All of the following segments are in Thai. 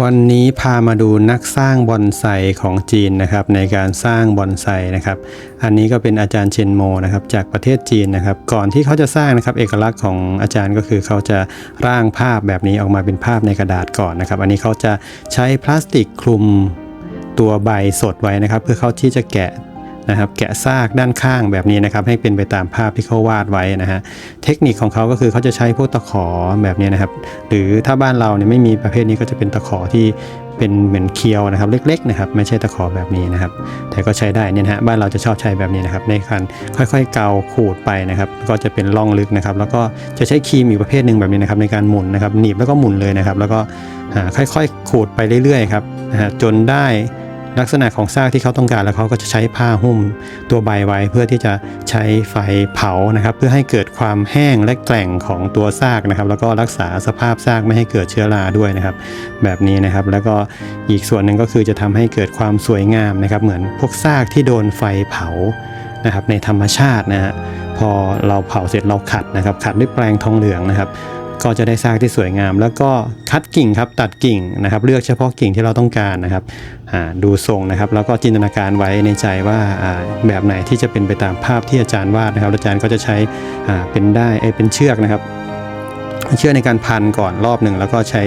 วันนี้พามาดูนักสร้างบอนไซของจีนนะครับในการสร้างบอนไซนะครับ อันนี้ก็เป็นอาจารย์เชนโมนะครับจากประเทศจีนนะครับ ก่อนที่เขาจะสร้างนะครับเอกลักษณ์ของอาจารย์ก็คือเขาจะร่างภาพแบบนี้ออกมาเป็นภาพในกระดาษก่อนนะครับ อันนี้เขาจะใช้พลาสติกคลุมตัวใบสดไว้นะครับ เพื่อเขาที่จะแกะ นะครับแกะซากด้านข้างแบบนี้นะครับให้เป็นไปตามภาพที่เขาวาดไว้นะฮะเทคนิคของเขาก็คือเขาจะใช้พวกตะขอแบบนี้นะครับ หรือถ้าบ้านเราเนี่ยไม่มีประเภทนี้ก็จะเป็นตะขอที่เป็นเหมือนเคียวนะครับ เล็กๆนะครับไม่ใช่ตะขอแบบนี้นะครับ แต่ก็ใช้ได้เนี่ยฮะบ้านเราจะชอบใช้แบบนี้นะครับในการค่อยๆเกาขูดไปนะครับ ก็จะเป็นร่องลึกนะครับ แล้วก็จะใช้ครีมอีกประเภทหนึ่งแบบนี้นะครับในการหมุนนะครับหนีบแล้วก็หมุนเลยนะครับ แล้วก็ค่อยๆขูดไปเรื่อยๆครับจนได้ ลักษณะของซากที่เขาต้องการแล้วเขาก็จะใช้ผ้าหุ้มตัวใบไว้ เพื่อที่จะใช้ไฟเผานะครับ เพื่อให้เกิดความแห้งและแกร่งของตัวซากนะครับ แล้วก็รักษาสภาพซากไม่ให้เกิดเชื้อราด้วยนะครับ แบบนี้นะครับ แล้วก็อีกส่วนหนึ่งก็คือจะทำให้เกิดความสวยงามนะครับ เหมือนพวกซากที่โดนไฟเผานะครับในธรรมชาตินะฮะพอเราเผาเสร็จเราขัดนะครับ ขัดด้วยแปรงทองเหลืองนะครับ ก็จะได้ซากที่สวยงาม แล้วก็คัดกิ่งครับตัดกิ่งนะครับ เลือกเฉพาะกิ่งที่เราต้องการนะครับดูทรงนะครับ แล้วก็จินตนาการไว้ในใจว่าแบบไหนที่จะเป็นไปตามภาพที่อาจารย์วาดนะครับ อาจารย์ก็จะใช้อ่าเป็นได้เอ้ยเป็นเชือกนะครับ เชือกในการพันก่อนรอบหนึ่งแล้วก็ใช้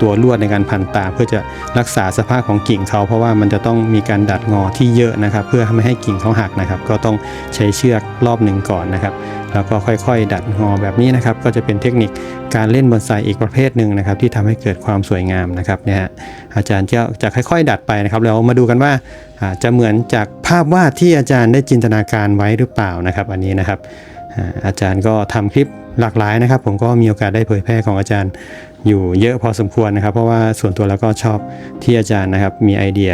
ตัวลวดในการพันตา เพื่อจะรักษาสภาพของกิ่งเขา เพราะว่ามันจะต้องมีการดัดงอที่เยอะนะครับ เพื่อไม่ให้กิ่งเขาหักนะครับ ก็ต้องใช้เชือกรอบหนึ่งก่อนนะครับ แล้วก็ค่อยๆ ดัดงอแบบนี้นะครับ ก็จะเป็นเทคนิคการเล่นบอนไซอีกประเภทหนึ่งนะครับ ที่ทำให้เกิดความสวยงามนะครับเนี่ยอาจารย์จะจะค่อย ๆ ดัดไปนะครับแล้วมาดูกันว่าจะเหมือนจากภาพวาดที่อาจารย์ได้จินตนาการไว้หรือเปล่านะครับ อันนี้นะครับ อาจารย์ก็ทำคลิปหลากหลายนะครับ ผมก็มีโอกาสได้เผยแพร่ของอาจารย์อยู่เยอะพอสมควรนะครับ เพราะว่าส่วนตัวแล้วก็ชอบที่อาจารย์นะครับมีไอเดีย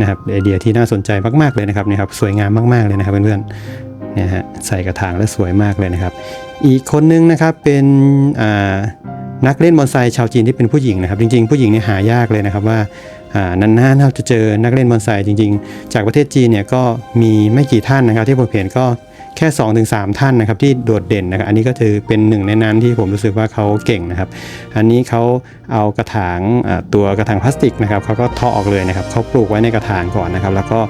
นะครับไอเดียที่น่าสนใจมากๆเลยนะครับนี่ครับสวยงามมากๆเลยนะครับเพื่อนๆเนี่ยฮะใส่กระถางแล้วสวยมากเลยนะครับ อีกคนนึงนะครับเป็นอ่านักเล่นบอนไซชาวจีนที่เป็นผู้หญิงนะครับ จริงๆ ผู้หญิงเนี่ยหายากเลยนะครับว่าอ่านานๆเราจะเจอนักเล่นบอนไซจริง ๆ จากประเทศจีนเนี่ยก็มีไม่กี่ท่านนะครับ ที่ผมเห็นก็ แค่ 2-3 ท่านนะครับที่โดดเด่นนะครับอันนี้ก็คือเป็นหนึ่งในนั้นที่ผมรู้สึกว่าเขาเก่งนะครับ อันนี้เขาเอากระถางตัวกระถางพลาสติกนะครับเขาก็ทาะออกเลยนะครับเขาปลูกไว้ในกระถางก่อนนะครับ แล้วก็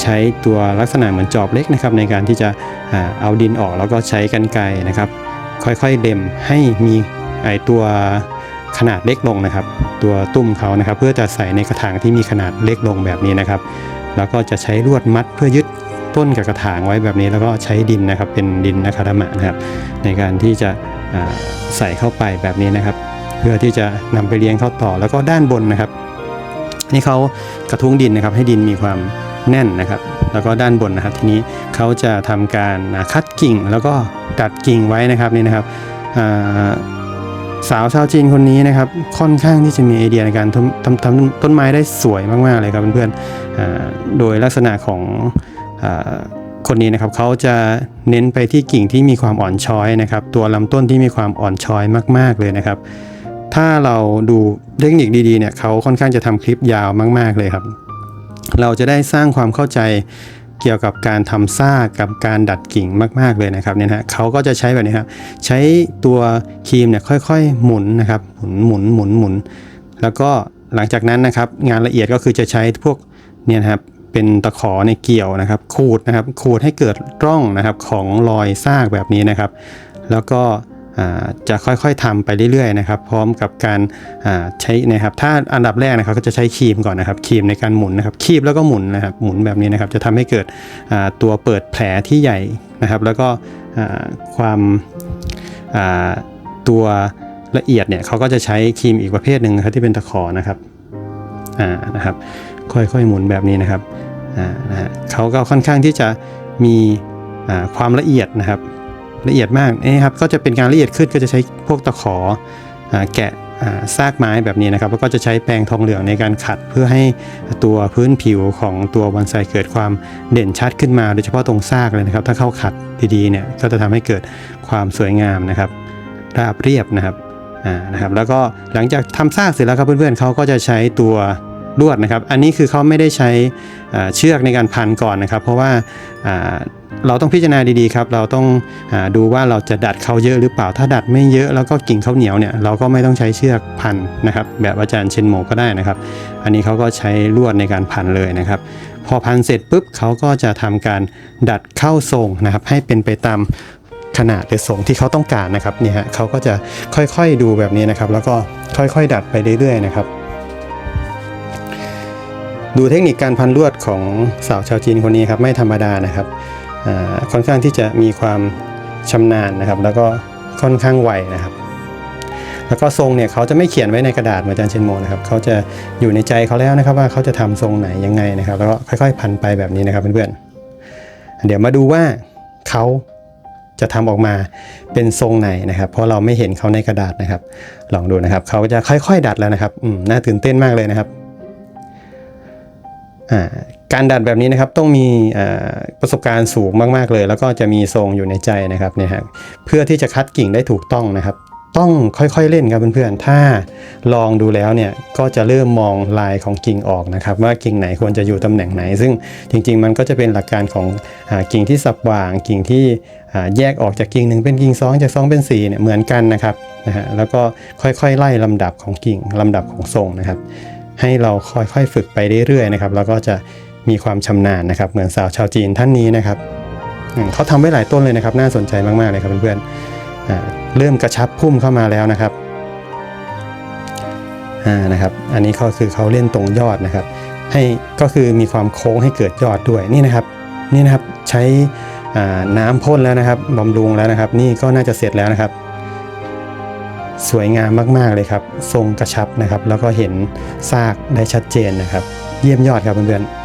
ใช้ตัวลักษณะเหมือนจอบเล็กนะครับในการที่จะเอาดินออกแล้วก็ใช้กันไกนะครับ ค่อยๆเด็มให้มีไอตัวขนาดเล็กลงนะครับ ตัวตุ้มเขานะครับ เพื่อจะใส่ในกระถางที่มีขนาดเล็กลงแบบนี้นะครับ แล้วก็จะใช้ลวดมัดเพื่อยึด ต้นกับกระถางไว้แบบนี้แล้วก็ใช้ดินนะครับเป็นดินนาคาดามะนะครับ ในการที่จะใส่เข้าไปแบบนี้นะครับ เพื่อที่จะนำไปเลี้ยงเข้าต่อแล้วก็ด้านบนนะครับ นี่เขากระทุ้งดินนะครับ ให้ดินมีความแน่นนะครับ แล้วก็ด้านบนนะครับทีนี้เขาจะทำการคัดกิ่งแล้วก็ดัดกิ่งไว้นะครับนี่นะครับสาวชาวจีนคนนี้นะครับค่อนข้างที่จะมีไอเดียในการทำทำทำต้นไม้ได้สวยมากๆเลยครับเพื่อนๆโดยลักษณะของ คนนี้นะครับเขาจะเน้นไปที่กิ่งที่มีความอ่อนช้อยนะครับ ตัวลำต้นที่มีความอ่อนช้อยมาก ๆเลยนะครับ ถ้าเราดูเทคนิคดีๆเนี่ยเขาค่อนข้างจะทำคลิปยาวมาก ๆเลยครับ เราจะได้สร้างความเข้าใจเกี่ยวกับการทำซากกับการดัดกิ่งมาก ๆ เลยนะครับเนี่ยนะฮะเขาก็จะใช้แบบนี้ครับใช้ตัวครีมเนี่ยค่อยๆ หมุนนะครับหมุนหมุนหมุนหมุน แล้วก็หลังจากนั้นนะครับงานละเอียดก็คือจะใช้พวกเนี่ยครับ เป็นตะขอในเกี่ยวนะครับ ขูดนะครับ ขูดให้เกิดร่องนะครับของรอยซากแบบนี้นะครับ แล้วก็จะค่อยๆทำไปเรื่อยๆนะครับ พร้อมกับการใช้นะครับถ้าอันดับแรกนะครับก็จะใช้ครีมก่อนนะครับครีมในการหมุนนะครับคีบแล้วก็หมุนนะครับหมุนแบบนี้นะครับ จะทำให้เกิดตัวเปิดแผลที่ใหญ่นะครับ แล้วก็ความตัวละเอียดเนี่ยเขาก็จะใช้ครีมอีกประเภทหนึ่งครับที่เป็นตะขอนะครับ อ่านะครับค่อยๆหมุนแบบนี้นะครับอ่านะฮะเขาก็ค่อนข้างที่จะมีอ่าความละเอียดนะครับ ละเอียดมากนี่ครับก็จะเป็นการละเอียดขึ้นก็จะใช้พวกตะขออ่าแกะอ่าซากไม้แบบนี้นะครับแล้วก็จะใช้แปรงทองเหลืองในการขัดเพื่อให้ตัวพื้นผิวของตัวบอนไซเกิดความเด่นชัดขึ้นมา โดยเฉพาะตรงซากเลยนะครับ ถ้าเข้าขัดดีๆเนี่ยก็จะทำให้เกิดความสวยงามนะครับราบเรียบนะครับอ่านะครับ แล้วก็หลังจากทำซากเสร็จแล้วครับเพื่อนๆเขาก็จะใช้ตัว ลวดนะครับ อันนี้คือเขาไม่ได้ใช้เชือกในการพันก่อนนะครับ เพราะว่าเราต้องพิจารณาดีๆครับ เราต้องอดูว่าเราจะดัดเขาเยอะหรือเปล่า ถ้าดัดไม่เยอะแล้วก็กิ่งเขาเหนียวเนี่ยเราก็ไม่ต้องใช้เชือกพันนะครับ แบบอาจารย์เชนโมก็ได้นะครับ อันนี้เขาก็ใช้ลวดในการพันเลยนะครับ พอพันเสร็จปุ๊บเขาก็จะทำการดัดเข้าทรงนะครับ ให้เป็นไปตามขนาดหรือทรงที่เขาต้องการนะครับเนี่ยฮะเขาก็จะค่อยๆดูแบบนี้นะครับ แล้วก็ค่อยๆ ดัดไปเรื่อยๆนะครับ ดูเทคนิคการพันลวดของสาวชาวจีนคนนี้ครับไม่ธรรมดานะครับค่อนข้างที่จะมีความชำนาญนะครับ แล้วก็ค่อนข้างไวนะครับ แล้วก็ทรงเนี่ยเขาจะไม่เขียนไว้ในกระดาษเหมือนอาจารย์เชนโมนะครับเขาจะอยู่ในใจเขาแล้วนะครับว่าเขาจะทำทรงไหนยังไงนะครับ แล้วก็ค่อยๆ พันไปแบบนี้นะครับเพื่อนๆเดี๋ยวมาดูว่าเขาจะทำออกมาเป็นทรงไหนนะครับ เพราะเราไม่เห็นเขาในกระดาษนะครับ ลองดูนะครับเขาจะค่อย ๆ ดัดแล้วนะครับน่าตื่นเต้นมากเลยนะครับ การดัดแบบนี้นะครับต้องมีประสบการณ์สูงมากๆเลย แล้วก็จะมีทรงอยู่ในใจนะครับเนี่ยฮะเพื่อที่จะคัดกิ่งได้ถูกต้องนะครับ ต้องค่อยๆเล่นครับเพื่อนๆ ถ้าลองดูแล้วเนี่ยก็จะเริ่มมองลายของกิ่งออกนะครับ ว่ากิ่งไหนควรจะอยู่ตำแหน่งไหน ซึ่งจริงๆ มันก็จะเป็นหลักการของอกิ่งที่สับว่าง กิ่งที่แยกออกจากกิ่งหนึ่งเป็นกิ่งสองจากสองเป็นสี่เนี่ยเหมือนกันนะครับนะฮะแล้วก็ค่อยๆไล่ลำดับของกิ่งลำดับของทรงนะครับ ให้เราค่อยๆฝึกไปเรื่อยๆนะครับแล้วก็จะมีความชำนาญนะครับ เหมือนสาวชาวจีนท่านนี้นะครับเขาทำไว้หลายต้นเลยนะครับ น่าสนใจมากๆเลยครับเพื่อนๆเริ่มกระชับพุ่มเข้ามาแล้วนะครับอ่านะครับ อันนี้ก็คือเขาเล่นตรงยอดนะครับ ให้ก็คือมีความโค้งให้เกิดยอดด้วยนี่นะครับ นี่นะครับใช้น้ำพ่นแล้วนะครับบำรุงแล้วนะครับ นี่ก็น่าจะเสร็จแล้วนะครับ สวยงามมากๆเลยครับ ทรงกระชับนะครับ แล้วก็เห็นซากได้ชัดเจนนะครับ เยี่ยมยอดครับเพื่อนๆ